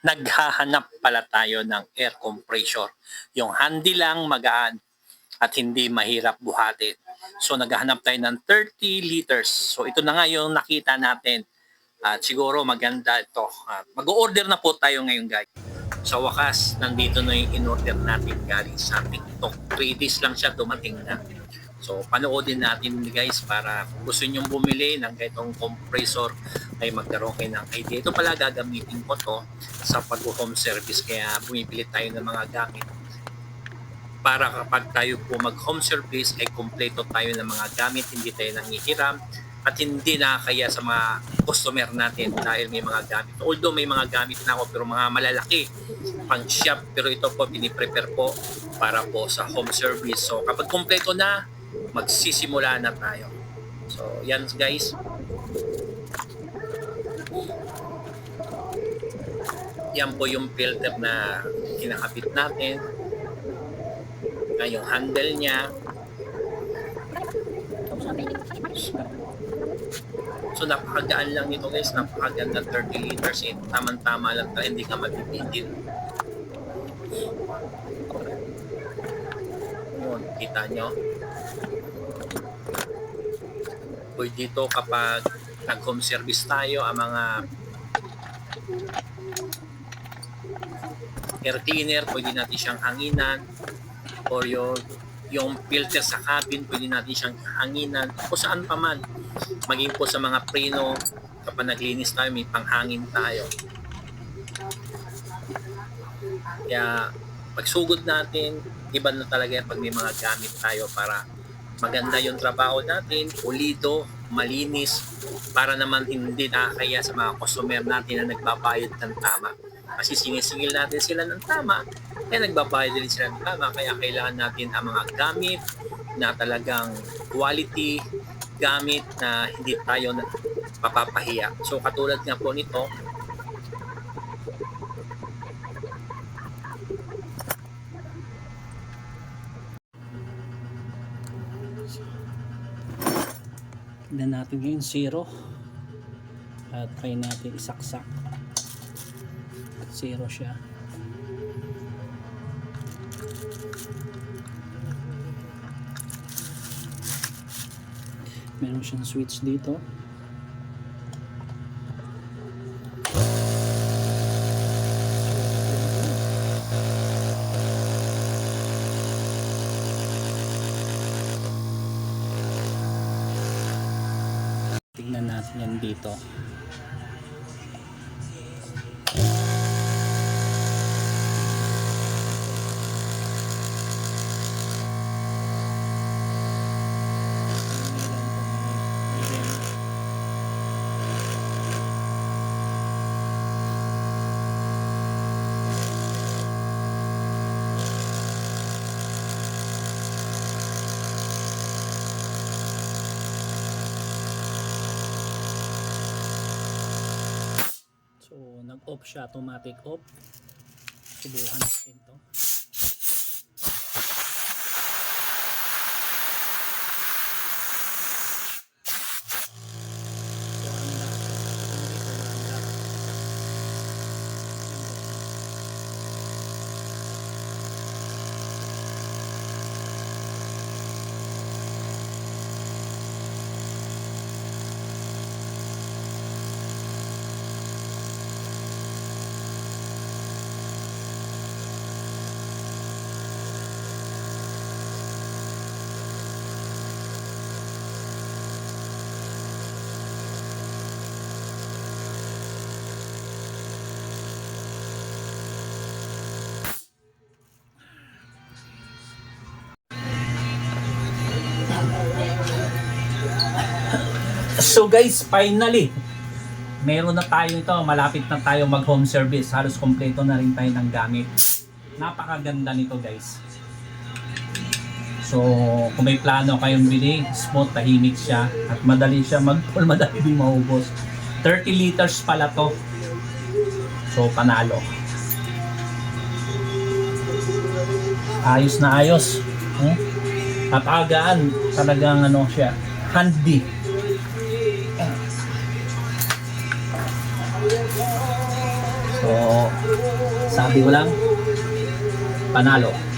naghahanap pala tayo ng air compressor. Yung handy lang, magaan, at hindi mahirap buhatin. So naghahanap tayo ng 30 liters. So ito na nga yung nakita natin. At siguro maganda ito. At mag-order na po tayo ngayon guys. Sa wakas, nandito na yung in-order natin galing sa TikTok. 3 days lang siya dumating na. So panoodin natin guys para kung gusto nyong bumili ng ganitong compressor ay magkaroon kayo ng idea. Ito pala gagamitin ko to sa pag-home service kaya bumibili tayo ng mga gamit para kapag tayo po mag-home service ay kumpleto tayo ng mga gamit, hindi tayo nangihiram at hindi nakakaya sa mga customer natin dahil may mga gamit. Although may mga gamit na ako pero mga malalaki pang shop pero ito po piniprepare po para po sa home service. So kapag kumpleto na, magsisimula na tayo. So yan guys. Yan po yung filter na kinakabit natin na yung handle niya. So napakagaan lang nito guys, napakaganda 30 liters eh. Tamang-tama lang tayo, hindi ka magpipigil. Yun, kita nyo. Pwede dito kapag nag-home service tayo, ang mga air cleaner, pwede natin siyang hanginan or yung yung filter sa cabin, pwede natin siyang hanginan o saan pa man. Maging po sa mga preno, kapag naglinis tayo, may panghangin tayo. Kaya pagsugod natin, iba na talaga yan pag may mga gamit tayo para maganda yung trabaho natin, pulido, malinis, para naman hindi nakakaya sa mga customer natin na nagbabayad ng tama. Kasi sinisingil natin sila ng tama, kaya nagbabayad din sila ng tama. Kaya kailangan natin ang mga gamit na talagang quality, gamit na hindi tayo na mapapahiya. So katulad nga po nito, Tignan natin ngayon zero. At try natin isaksak. Zero siya. Meron siyang switch dito. Tingnan natin yan dito. So, nag-off siya, automatic off. Subukan natin to. So guys, finally, meron na tayo ito. Malapit na tayo mag home service. Halos kompleto na rin tayo ng gamit. Napakaganda nito guys. So, kung may plano kayong bili, smooth, tahimik siya. At madali siya mag-pull, madali din maubos. 30 liters pala to. So, panalo. Ayos na ayos. Hmm? At agaan, talagang ano siya, handy. Sabi ko lang, panalo.